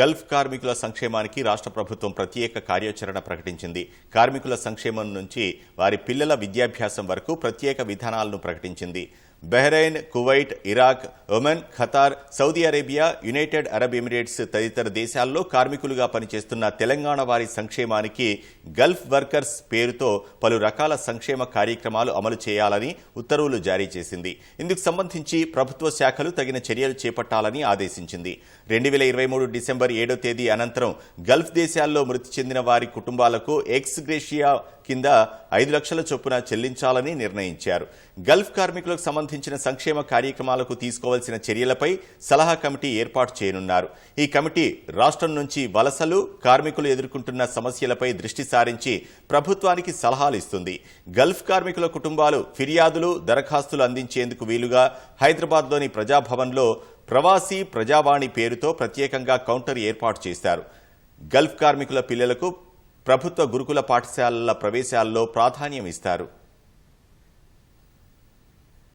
Gulf కార్మికుల సంక్షేమానికి రాష్ట్ర ప్రభుత్వం ప్రత్యేక కార్యాచరణ ప్రకటించింది. కార్మికుల సంక్షేమం నుంచి వారి పిల్లల విద్యాభ్యాసం వరకు ప్రత్యేక విధానాలను ప్రకటించింది. Bahrain Kuwait Iraq Oman Qatar Saudi Arabia United Arab Emirates తదితర దేశాల్లో కార్మికులుగా పనిచేస్తున్న తెలంగాణ వారి సంక్షేమానికి గల్ఫ్ వర్కర్స్ పేరుతో పలు రకాల సంక్షేమ కార్యక్రమాలు అమలు చేయాలని ఉత్తర్వులు జారీ చేసింది. ఇందుకు సంబంధించి ప్రభుత్వ శాఖలు తగిన చర్యలు చేపట్టాలని ఆదేశించింది. రెండు వేల ఇరవై మూడు డిసెంబర్ ఏడో తేదీ అనంతరం గల్ఫ్ దేశాల్లో మృతి చెందిన వారి కుటుంబాలకు ఎక్స్ గ్రేషియా కింద ఐదు లక్షల చొప్పున చెల్లించాలని నిర్ణయించారు. గల్ఫ్ కార్మికులకు సంబంధించిన సంక్షేమ కార్యక్రమాలకు తీసుకోవాల్సిన చర్యలపై సలహా కమిటీ ఏర్పాటు చేయనున్నారు. ఈ కమిటీ రాష్ట్రం నుంచి వలసలు కార్మికులు ఎదుర్కొంటున్న సమస్యలపై దృష్టి సారించి ప్రభుత్వానికి సలహాలు ఇస్తుంది. గల్ఫ్ కార్మికుల కుటుంబాలు ఫిర్యాదులు దరఖాస్తులు అందించేందుకు వీలుగా హైదరాబాద్లోని ప్రజాభవన్లో ప్రవాసీ ప్రజావాణి పేరుతో ప్రత్యేకంగా కౌంటర్ ఏర్పాటు చేశారు. గల్ఫ్ కార్మికుల పిల్లలకు ప్రభుత్వ గురుకుల పాఠశాలల ప్రవేశాల్లో ప్రాధాన్యం ఇస్తారు.